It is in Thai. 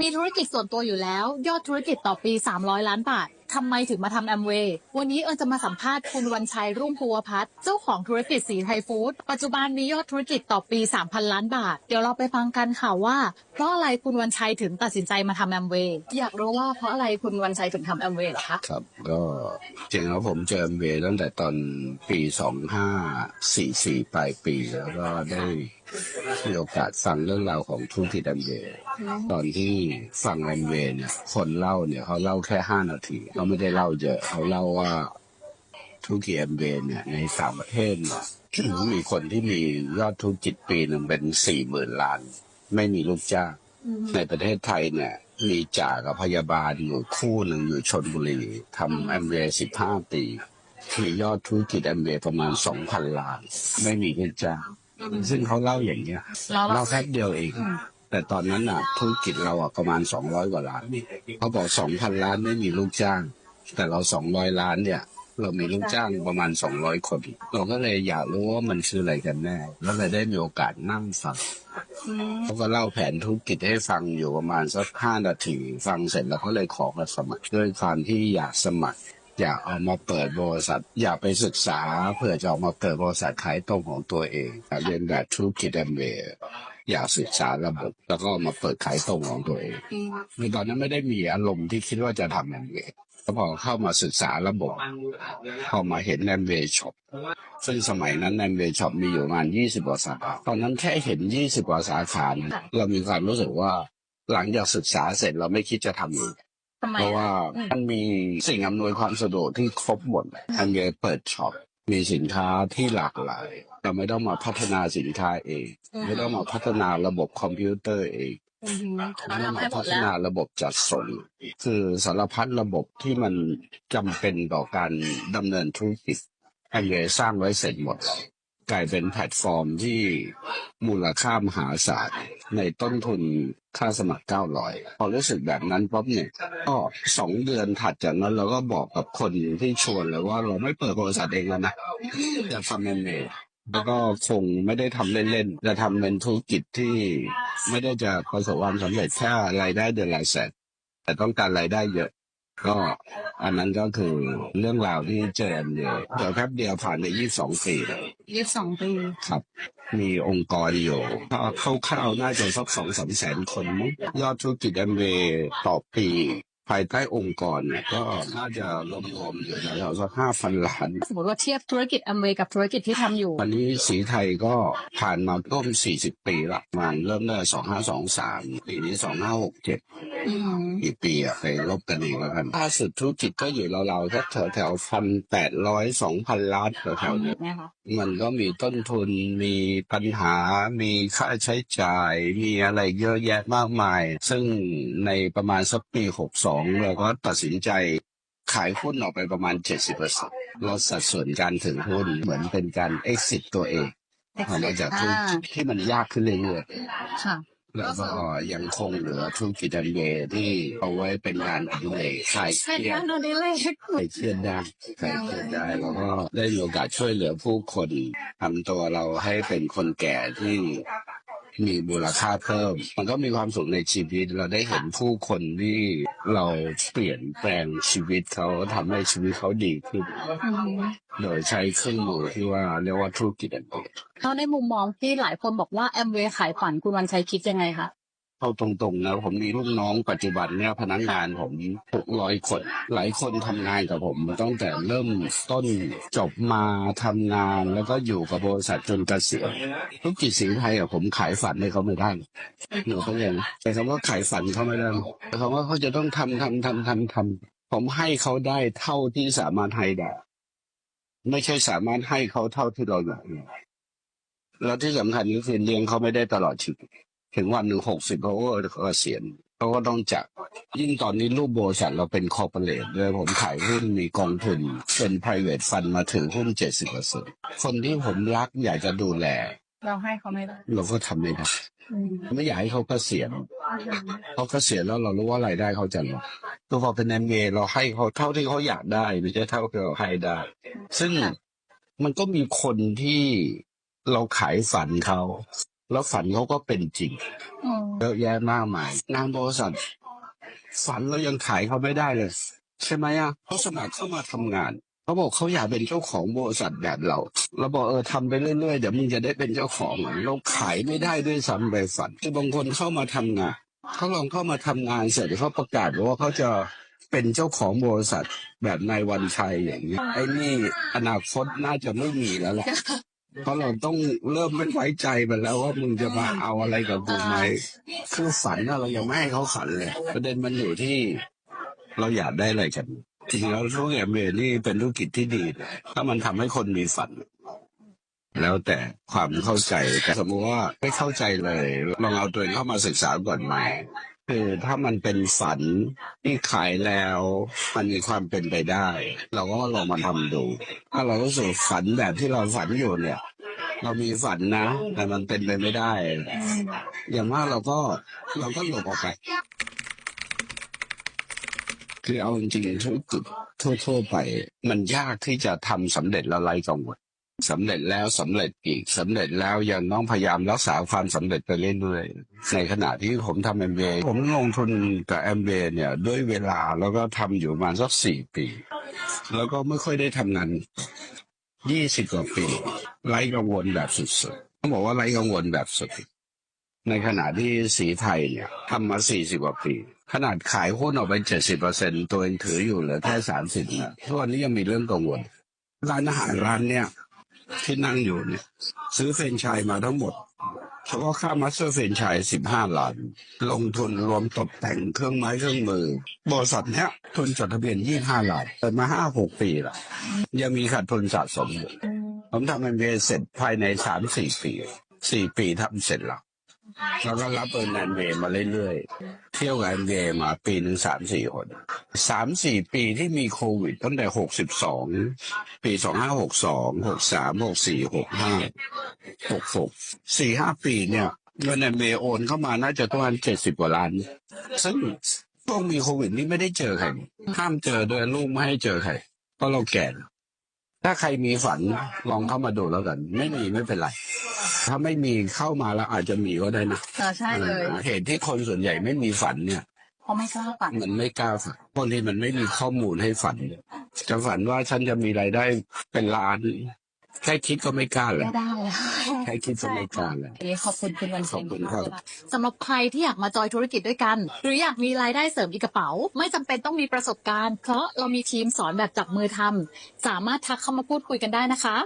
มีธุรกิจส่วนตัวอยู่แล้ว ยอดธุรกิจต่อปี 300 ล้านบาททำไมถึงมาทำแอมเวย์วันนี้เอิญจะมาสัมภาษณ์คุณวันชัยรุ่งภูวพัฒน์เจ้าของธุรกิจสีไทยฟู้ดปัจจุบันมียอดธุรกิจต่อปี 3,000 ล้านบาท เดี๋ยวเราไปฟังกันค่ะว่า เพราะอะไรคุณวันชัยถึงตัดสินใจมาทำแอมเวย์อยากรู้ว่าเพราะอะไรคุณวันชัยถึงทำแอมเวย์เหรอคะครับก็จริงแล้วผมเจอแอมเวย์ตั้งแต่ตอนปีสองห้าสี่สี่ปลายปีแล้วก็ได้ มีโอกาสฟังเรื่องราวของธุรกิจแอมเวย์ตอนที่ฟังแอมเวย์เนี่ย คนเล่าเนี่ยเขาเล่าแค่ห้านาทีเขาไม่ได้เล่าเยอะเขาเล่าว่าธุรกิจแอมเวย์เนี่ยในต่างประเทศเนี่ยมีคนที่มียอดธุรกิจปีหนึ่งเป็นสี่หมื่นล้าน ไม่มีลูกจ้างในประเทศไทยเนี่ย มีจ่ากับพยาบาลอยู่คู่หนึ่งอยู่ชนบุรีทำแอมเวย์สิบห้าปีมียอดธุรกิจแอมเวย์ประมาณสองพันล้าน ไม่มีเงินจ้าง ซึ่งเขาเล่าอย่างเงี้ยเราเล่าแค่เดียวเอง แต่ตอนนั้นอะธุรกิจเราอะประมาณสองร้อยกว่าล้านเขาบอกสองพันล้านไม่มีลูกจ้าง แต่เราสองร้อยล้านเนี่ย เรามีลูกจ้างประมาณสองร้อยคน เราก็เลยอยากรู้ว่ามันคืออะไรกันแน่ แล้วเลยได้มีโอกาสนั่งฟังเขาก็เล่าแผนธุรกิจให้ฟังอยู่ประมาณสักห้านาทีฟังเสร็จแล้วก็เลยขอมาสมัครด้วยความที่อยากสมัคร อยากเอามาเปิดบริษัท อยากไปศึกษาเพื่อจะออกมาเปิดบริษัทขายตรงของตัวเองเรียนแบบธุรกิจแอมเวย์อยากศึกษาระบบแล้วก็มาเปิดขายตรงของตัวเองในตอนนั้นไม่ได้มีอารมณ์ที่คิดว่าจะทำแอมเวย์แล้วพอเข้ามาศึกษาระบบพอมาเห็นแอมเวย์ช็อปซึ่งสมัยนั้นแอมเวย์ช็อปมีอยู่ประมาณยี่สิบกว่าสาขาตอนนั้นแค่เห็นยี่สิบกว่าสาขาเรามีความรู้สึกว่าหลังจากศึกษาเสร็จเราไม่คิดจะทำอีก เพราะอะว่าอืมมันมีสิ่งอำนวยความสะดวกที่ครบหมดแอมเวย์เปิดช็อปมีสินค้าที่หลากหลาย เราไม่ต้องมาพัฒนาสินค้าเอง ไม่ต้องมาพัฒนาระบบคอมพิวเตอร์เองอือหือไม่เราต้องทำให้มาหมพัดฒแล้วนาระบบจัดส่งคือสารพัดระบบที่มันจำเป็นต่อการดำเนินธุรกิจแอมเวย์สร้างไว้เสร็จหมด กลายเป็นแพลตฟอร์มที่มูลค่ามหาศาลในต้นทุนค่าสมัคร 900 พอรู้สึกแบบนั้นป๊บเนี่ยก็สองเดือนถัดจากนั้นเราก็บอกกับคนที่ชวนเลยว่าเราไม่เปิดบริษัทเองแล้วนะจะทำเองเองแล้วก็คงไม่ได้ทำเล่นๆ จะทำเป็นธุรกิจที่ไม่ได้จะประสบความสำเร็จแค่รายได้เดือนละแสนแต่ต้องการรายได้เยอะ ก็อันนั้นก็คือเรื่องราวที่เจอกันเนี่ยเดี๋ยวแป๊บเดียวผ่านไป22ปีแล้วยี่สิบสองปีครับ มีองค์กรอยู่ถ้าคร่าวๆน่าจะสักสองสามแสนคนมั้งยอดธุรกิจแอมเวย์ต่อปี ภายใต้องค์กรเนี่ยก็น่าจะรวมๆอยู่แถวๆสักห้าพันล้าน สมมติว่าเทียบธุรกิจแอมเวย์กับธุรกิจที่ทำอยู่ วันนี้สีไทยก็ผ่านมาร่วม40 ปีละมันเริ่มได้2523 ปีนี้ 2567อืม กี่ปีอะไปลบกันเองแล้วกันล่าสุดธุรกิจก็อยู่ราวๆแค่แถวแถวพันแปดร้อยสองพันล้านแถวๆเนี้ยนะคะมันก็มีต้นทุนมีปัญหา มีค่าใช้จ่าย มีอะไรเยอะแยะมากมาย ซึ่งในประมาณสักปี62เราก็ตัดสินใจขายหุ้นออกไปประมาณ 70%ลดสัดส่วนการถือหุ้นเหมือนเป็นการ exit ตัวเองออกมาจากธุรกิจที่มันยากขึ้นเรื่อยๆค่ะ แล้วก็ยังคงเหลือธุรกิจอันเวที่เอาไว้เป็นงานอดิเรกคลายเคใช่รียค่ะดโดนดีเลยคลายเครียดได้คลายเครียดได้แล้วก็ได้มีโอกาสช่วยเหลือผู้คนทำตัวเราให้เป็นคนแก่ที่ มีมูลค่าเพิ่ม มันก็มีความสุขในชีวิต เราได้เห็นผู้คนที่เราเปลี่ยนแปลงชีวิตเขาทำให้ชีวิตเขาดีขึ้นอืมโดยใช้เครื่องมือที่ว่าเรียกว่าธุรกิจอันเวแล้วในมุมมองที่หลายคนบอกว่าแอมเวย์ขายฝันคุณวันชัยคิดยังไงคะ เอาตรงๆนะผมมีลูกน้องปัจจุบันเนี่ยพนักงานผมหกร้อยคน หลายคนทำงานกับผมมาตั้งแต่เริ่มต้นจบมาทำงานแล้วก็อยู่กับบริษัทจนเกษียณธุรกิจสีไทยอะผมขายฝันให้เขาไม่ได้หนูเขาใจไหมแต่คำว่าขายฝันเขาไม่ได้แต่คำว่าเขาจะต้องทำทำทำทำทำผมให้เขาได้เท่าที่สามารถให้ได้ไม่ใช่สามารถให้เขาเท่าที่เราอยากได้แล้วที่สำคัญก็คือเลี้ยงเขาไม่ได้ตลอดชีวิต ถึงวันหนึ่งหกสิบเขาก็เกษียณเขาก็ต้องจากยิ่งตอนนี้รูปบริษัทเราเป็นคอร์ปอเรทด้วยผมขายหุ้นมีกองทุน เป็น private fund มาถือหุ้นเจ็ดสิบเปอร์เซ็นคนที่ผมรักอยากจะดูแล เราให้เขาไม่ได้เราก็ทำไม่ได้อืมไม่อยากให้เขาเกษียณเขาเกษียณแล้วเรารู้ว่ารายได้เขาจะลดตัวพอเป็นแอมเเราให้เขาเท่าที่เขาอยากได้ไม่ใช่เท่าที่เราให้ได้ ซึ่งมันก็มีคนที่เราขายฝันเขา แล้วฝันเขาก็เป็นจริงอืมเยอะแยะมากมายงานบริษัทฝันเรายังขายเขาไม่ได้เลย ใช่ไหมอะเขาสมัครเข้ามาทำงานเขาบอกเขาอยากเป็นเจ้าของบริษัทแบบเราเราบอกเออทำไปเรื่อยๆเดี๋ยวมึงจะได้เป็นเจ้าของเราขายไม่ได้ด้วยซ้ำไปฝันคือบางคนเข้ามาทำงานเขาลองเข้ามาทำงานเสร็จเขาประกาศว่าเขาจะเป็นเจ้าของบริษัทแบบนายวันชัยอย่างเงี้ยไอ้นี่อนาคตน่าจะไม่มีแล้วแหละ เพราะเราต้องเริ่มไม่ไว้ใจมันแล้วว่ามึงจะมาเอาอะไรกับกูไหมคือฝันอะเรายังไม่ให้เขาฝันเลย ประเด็นมันอยู่ที่ เราอยากได้อะไรกันจริงๆแล้วธุรกิจเมนี่เป็นธุรกิจที่ดีนะถ้ามันทำให้คนมีฝัน แล้วแต่ความเข้าใจแต่สมมติว่าไม่เข้าใจเลย ลองเอาตัวเองเข้ามาศึกษาก่อนไหม คือถ้ามันเป็นฝันที่ขายแล้ว มันมีความเป็นไปได้ เราก็ลองมาทำดู ถ้าเรารู้สึกฝันแบบที่เราฝันอยู่เนี่ย เรามีฝันนะ แต่มันเป็นไปไม่ได้ อย่างมากเราก็เราก็หลบออกไปคือเอาจริงๆธุกทั่วๆไป มันยากที่จะทำสำเร็จและไร้กังวล สำเร็จแล้วสำเร็จอีกสำเร็จแล้วยังต้องพยายามรักษาความสำเร็จไปเรื่อยๆในขณะที่ผมทำเอ็มเบผมลงทุนกับเอ็มเบเนี่ยด้วยเวลาแล้วก็ทำอยู่ประมาณสักสี่ปี แล้วก็ไม่ค่อยได้ทำงานยี่สิบกว่าปีไร้กังวลแบบสุดๆต้องบอกว่าไร้กังวลแบบสุดในขณะที่สีไทยเนี่ยทำมาสี่สิบกว่าปี ขนาดขายหุ้นออกไปเจ็ดสิบเปอร์เซ็นตัวเองถืออยู่เหลือแค่สามสิบนะทุกวันนี้ยังมีเรื่องกังวลร้านอาหารร้านเนี่ย ที่นั่งอยู่เนี่ย ซื้อเฟรนชัยมาทั้งหมดเฉพาะค่ามาสเตอร์เฟรนชัยสิบห้าล้าน ลงทุนรวมตกแต่งเครื่องไม้เครื่องมือบริษัทเนี้ยทุนจดทะเบียนยี่ห้าล้านเปิดมาห้าหกปีละยังมีขาดทุนสะสมอยู่ผมทำเอ็มบีเสร็จภายในสามสี่ปีสี่ปีทำเสร็จแล้ว แล้วก็รับเอิร์นแอนเวมาเรื่อยๆ เที่ยวกับแอนเวมาปีหนึ่งสามสี่คนสามสี่ปีที่มีโควิดตั้งแต่หกสิบสองปีสองห้าหกสองหกสามหกสี่หกห้าหกหกสี่ห้าปีเนี่ยเงินแอนเวโอนเข้ามาน่าจะประมาณเจ็ดสิบกว่าล้าน ซึ่งพวกมีโควิดนี่ไม่ได้เจอใครห้ามเจอโดยลูกไม่ให้เจอใครเพราะเราแก่ ถ้าใครมีฝันลองเข้ามาดูแล้วกัน ไม่มีไม่เป็นไร ถ้าไม่มีเข้ามาแล้วอาจจะมีก็ได้นะเออใช่เลยออเหตุที่คนส่วนใหญ่ไม่มีฝันเนี่ยเพราะไม่กล้าฝันมันไม่กล้าฝันบางทีมันไม่มีข้อมูลให้ฝัน จะฝันว่าฉันจะมีรายได้เป็นล้าน แค่คิดก็ไม่กล้าเลยไม่ได้แล้วแค่คิดก็ไม่กล้าเลยขอบคุณคุณวันขอบคุณครับสำหรับใครที่อยากมาจอยธุรกิจด้วยกัน หรืออยากมีรายได้เสริมอีกกระเป๋า ไม่จำเป็นต้องมีประสบการณ์ เพราะเรามีทีมสอนแบบจับมือทำสามารถทักเข้ามาพูดคุยกันได้นะคะ